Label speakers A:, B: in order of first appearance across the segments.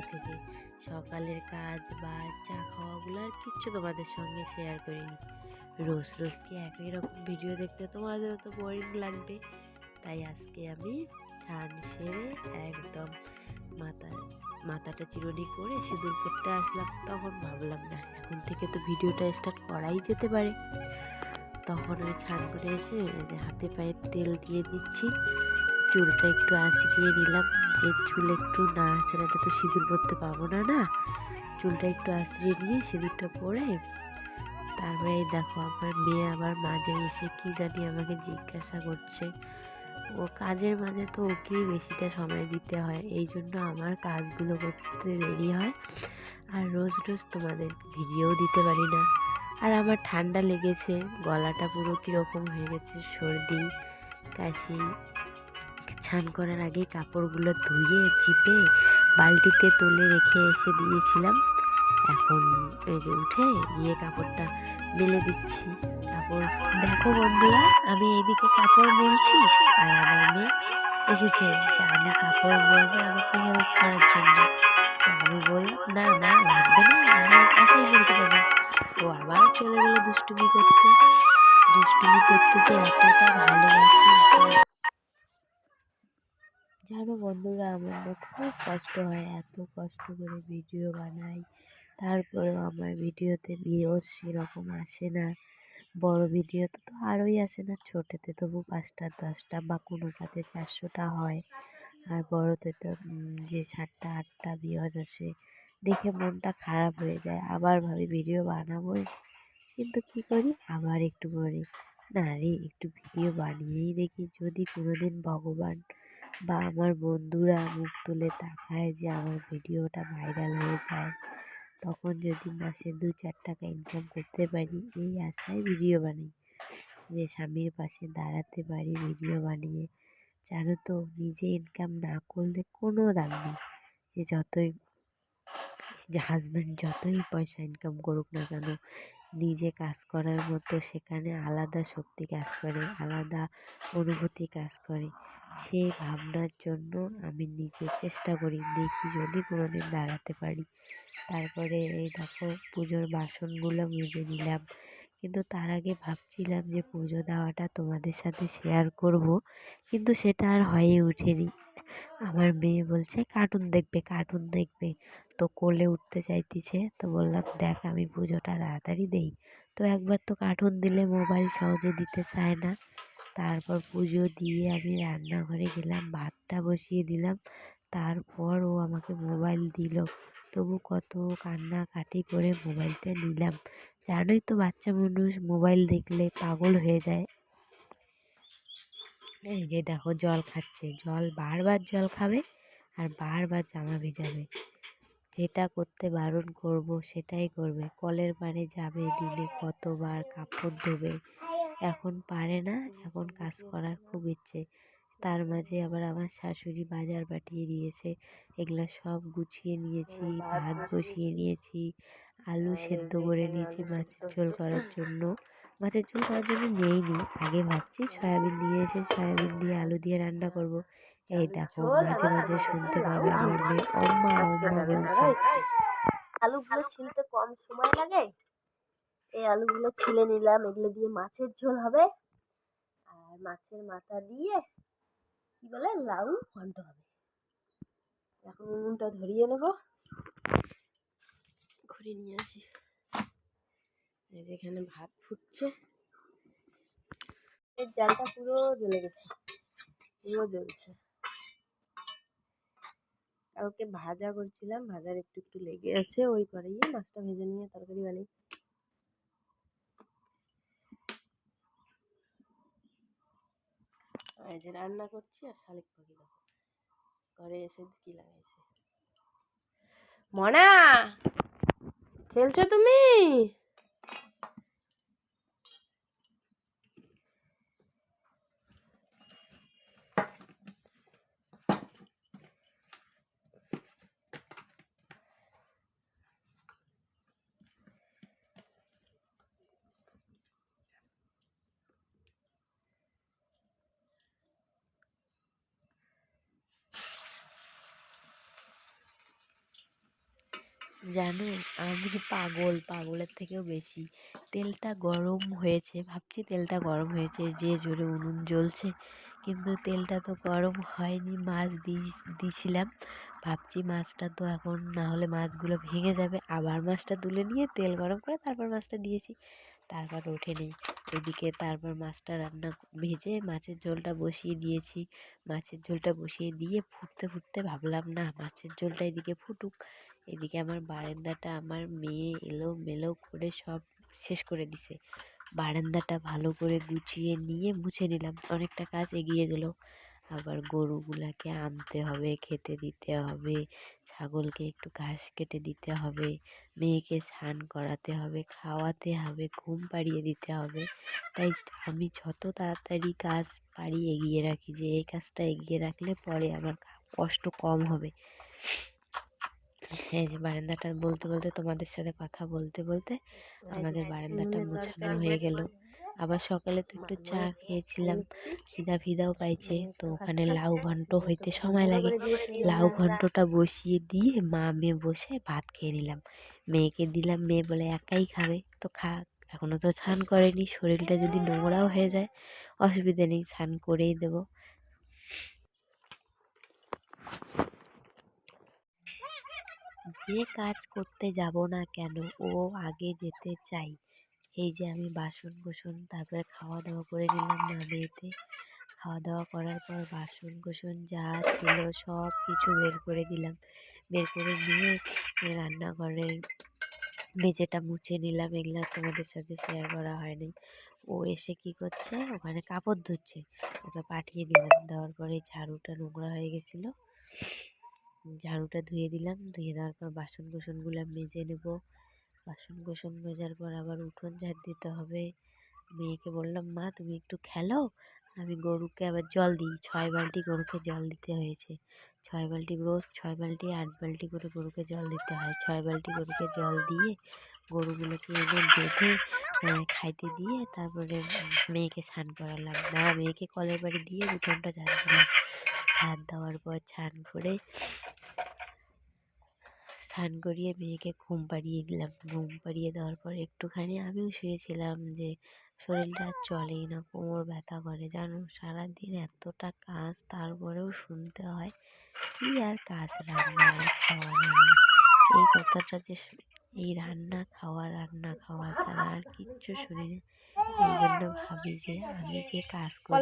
A: দশটা থেকে। সকালের কাজ বা চা খাওয়াগুলো আর কিচ্ছু তোমাদের সঙ্গে শেয়ার করিনি। রোজ রোজ কি একই রকম ভিডিও দেখতে তোমাদের তো বোরিং লাগবে? তাই আজকে আমি স্নান সেরে একদম মাথা, মাথাটা চিরুনি করে সিঁদুর করতে আসলাম। তখন ভাবলাম, না, এখন থেকে তো ভিডিওটা স্টার্ট করাই যেতে পারে। তখন আমি স্নান করে এসে হাতে পায়ে তেল দিয়ে দিচ্ছি। চুলটা একটু আঁচড়িয়ে নিলাম। যে চুল একটু না আঁচড়ালে তো সিঁদুর পরতে পারব না না? চুলটা একটু আঁচড়িয়ে নিয়ে সিঁদুরটা পরে তারপরে এই দেখো, আমার মেয়ে আমার মাঝে এসে কি জানি আমাকে জিজ্ঞাসা করছে। ও কাজের মাঝে তো ওকেই বেশিটা সময় দিতে হয়, এই জন্য আমার কাজগুলো করতে দেরি হয়। আর রোজ রোজ তোমাদের ভিডিও দিতে পারি না। আর আমার ঠান্ডা লেগেছে, গলাটা পুরো কীরকম হয়ে গেছে, সর্দি, কাশি স্নান করার আগে কাপড়গুলো ধুয়ে, চিপে, বালতিতে তুলে রেখে এসে দিয়েছিলাম। এখন এই উঠে গিয়ে কাপড়টা মেলে দিচ্ছি। তারপর দেখো বন্ধুরা, আমি এইদিকে কাপড় মেলছি আর আমার মেয়ে এসেছে। আমি কাপড় মেলবো আমাকে হেল্প করার জন্য। আমি বললাম, না না, লাগবে না আমি একাই মেলতে পারব ও আবার চলে গেলো দুষ্টুমি করতে। দুষ্টুমি করতে যে এতটা ভালোবাসি। বন্ধুরা, আমার খুব কষ্ট হয়, এত কষ্ট করে ভিডিও বানাই। তারপরেও আমার ভিডিওতে ভিউজ সেরকম আসে না। বড় ভিডিওতে তো আরোই আসে না, ছোটোতে তবু পাঁচটা, দশটা বা কোনোটাতে চারশোটা হয়। আর বড়োতে তো যে সাতটা, আটটা ভিউজ আসে, দেখে মনটা খারাপ হয়ে যায়। আবার ভাবি ভিডিও বানাবোই, কিন্তু কী করি? আবার একটু পরে না রে, একটু ভিডিও বানিয়েই দেখি। যদি কোনোদিন ভগবান বা আমার বন্ধুরা মুখ তুলে তাকায় যে আমার ভিডিওটা ভাইরাল হয়ে যায়, তখন যদি মাসে দু চার টাকা ইনকাম করতে পারি, এই আশায় ভিডিও বানাই। যে স্বামীর পাশে দাঁড়াতে পারি, ভিডিও বানিয়ে। জানো তো, নিজে ইনকাম না করলে কোনো দাম নেই। যে যতই, যে হাজব্যান্ড যতই পয়সা ইনকাম করুক না কেন, নিজে কাজ করার মতো সেখানে আলাদা শক্তি কাজ করে, আলাদা অনুভূতি কাজ করে। সেই ভাবনার জন্য আমি নিজে চেষ্টা করি, দেখি যদি কোনোদিন দাঁড়াতে পারি। তারপরে এই দেখো পুজোর বাসনগুলো মেজে নিলাম। কিন্তু তার আগে ভাবছিলাম যে পুজো দেওয়াটা তোমাদের সাথে শেয়ার করব, কিন্তু সেটা আর হয়ে ওঠেনি। আমার মেয়ে বলছে কার্টুন দেখবে কার্টুন দেখবে। তো কোলে উঠতে চাইতেছে, তো বললাম, দেখ আমি পুজোটা তাড়াতাড়ি দেই। তো একবার তো কার্টুন দিলে মোবাইল সহজে দিতে চায় না। তারপর পুজো দিয়ে আমি রান্নাঘরে গেলাম, ভাতটা বসিয়ে দিলাম। তারপর ও আমাকে মোবাইল দিল। তবু কত কান্নাকাটি করে মোবাইলটা নিলাম। জানোই তো বাচ্চা মানুষ, মোবাইল দেখলে পাগল হয়ে যায়। এই যে দেখো, জল খাচ্ছে। জল, বারবার জল খাবে আর বারবার জামা ভেজাবে। যেটা করতে বারণ করব, সেটাই করবে। কলের পাড়ে যাবে, দিনে কতবার কাপড় ধোবে। এখন পারে না, এখন কাজ করার খুব ইচ্ছে। তার মাঝে আবার আমার শাশুড়ি বাজার পাঠিয়ে দিয়েছে। এগুলো সব গুছিয়ে নিয়েছি, ভাত বসিয়ে নিয়েছি, আলু সেদ্ধ করে নিয়েছি মাছের ঝোল করার জন্য। মাছের ঝোল করার জন্য নেইনি, আগে ভাবছি সয়াবিন দিয়ে এসে সয়াবিন দিয়ে আলু দিয়ে রান্না করব। এই দেখো, মাঝে মাঝে শুনতে পাবে আমার মেয়ে। অম্মা অম্মা বলছে।
B: আলুগুলো ছিলতে কম সময় লাগে? এই আলুগুলো ছিলে নিলাম, এগুলো দিয়ে মাছের ঝোল হবে। আর মাছের মাথা দিয়ে, কি বলে, লাউ ঘন্ট হবে। এখন উনুনটা ধরিয়ে নেব। ঘুরে নিয়ে আসি। এখানে ভাত ফুটছে। এর জালটা পুরো জ্বলে গেছে। পুরো জ্বলছে। কালকে ভাজা করছিলাম, ভাজার একটু একটু লেগে আছে, ওই করেই মাছটা ভেজে নিয়ে তরকারি বানাই এই যে রান্না করছি আর শালিক পাখি দেখো। ঘরে এসে কি লাগাইছে? মনা! খেলছো তুমি?
A: জানো আমি পাগল, পাগলের থেকেও বেশি। তেলটা গরম হয়েছে, ভাবছি তেলটা গরম হয়েছে, যে জোরে উনুন জ্বলছে। কিন্তু তেলটা তো গরম হয়নি, মাছ দিয়ে দিয়েছিলাম ভাবছি মাছটা তো এখন না হলে মাছগুলো ভেঙে যাবে। আবার মাছটা তুলে নিয়ে তেল গরম করে তারপর মাছটা দিয়েছি। তারপর ওঠে নেই। এদিকে তারপর মাছটা রান্না ভেজে মাছের ঝোলটা বসিয়ে দিয়েছি। মাছের ঝোলটা বসিয়ে দিয়ে ফুটতে ফুটতে ভাবলাম, না, মাছের ঝোলটা এদিকে ফুটুক। এদিকে আমার বারান্দাটা আমার মেয়ে এলো মেলো করে সব শেষ করে দিছে। বারান্দাটা ভালো করে গুছিয়ে নিয়ে মুছে নিলাম। অনেকটা কাজ এগিয়ে গেল। আবার গরুগুলাকে আনতে হবে, খেতে দিতে হবে, ছাগলকে একটু ঘাস কেটে দিতে হবে, মেয়েকে স্নান করাতে হবে, খাওয়াতে হবে, ঘুম পাড়িয়ে দিতে হবে। তাই আমি যত তাড়াতাড়ি কাজ পারি এগিয়ে রাখি যে, এই কাজটা এগিয়ে রাখলে পরে আমার কষ্ট কম হবে। এই যে বারান্দাটা বলতে বলতে তোমাদের সাথে কথা বলতে বলতে আমাদের বারান্দাটা মোছানো হয়ে গেল। আবার সকালে তো একটু চা খেয়েছিলাম খিদা ফিদাও পাইছে। তো ওখানে লাউ ঘন্ট হইতে সময় লাগে। লাউ ঘন্টটা বসিয়ে দিয়ে মা মেয়ে বসে ভাত খেয়ে নিলাম। মেয়েকে দিলাম মেয়ে বলে একাই খাবে তো খা এখনও তো স্নান করেনি শরীরটা যদি নোংরাও হয়ে যায় অসুবিধা নেই স্নান করেই দেবো। যে কাজ করতে যাব না কেন, ও আগে যেতে চাই। এই যে আমি বাসন কোসন তারপরে খাওয়া দাওয়া করে নিলাম না মেয়েতে। খাওয়া দাওয়া করার পর বাসন কোসন যা ছিল সব কিছু বের করে দিলাম। বের করে নিয়ে রান্নাঘরের মেঝেটা মুছে নিলাম। এগুলো তোমাদের সাথে শেয়ার করা হয়নি। ও এসে কি করছে? ওখানে কাপড় ধুচ্ছে। ওকে পাঠিয়ে দিলাম। দেওয়ার পরে ঝাড়ুটা নোংরা হয়ে গেছিল। ঝাড়ুটা ধুয়ে দিলাম, ধুয়ে দেওয়ার পর বাসন কোসনগুলো মেজে নেব। বাসন কোসন মেজার পর আবার উঠোন ঝাড় দিতে হবে। মেয়েকে বললাম, মা, তুমি একটু খেলো? আমি গরুকে আবার জল দিই। ছয় বালতি গরুকে জল দিতে হয়েছে। ছয় বালতি রোজ, ছয় বালতি আট বালতি করে গরুকে জল দিতে হয়। ছয় বালতি গরুকে জল দিয়ে গরুগুলোকে এনে বেঁধে খাইতে দিয়ে তারপরে মেয়েকে স্নান করালাম। না মেয়েকে কলের বাড়ি দিয়ে উঠোনটা ঝাড় দিলাম। ঝাড় দেওয়ার পর স্নান করে স্নান করিয়ে মেয়েকে ঘুম পাড়িয়ে দিলাম। ঘুম পাড়িয়ে দেওয়ার পর একটুখানি আমিও শুয়েছিলাম যে শরীরটা আর চলেই না কোমর ব্যথা করে। জানো সারাদিন এতটা কাজ তারপরেও শুনতে হয় কী আর কাজ রান্না খাওয়া রান্না। এই কথাটা যে এই রান্না খাওয়া রান্না খাওয়া ছাড়া আর কিচ্ছু শুনি না। এই জন্য ভাবি যে আমি যে কাজ করি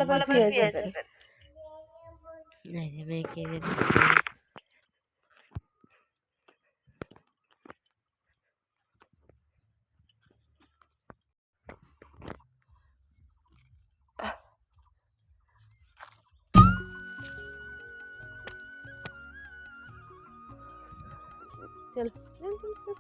A: মেয়েকে
B: চল চল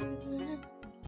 B: Mm-hmm.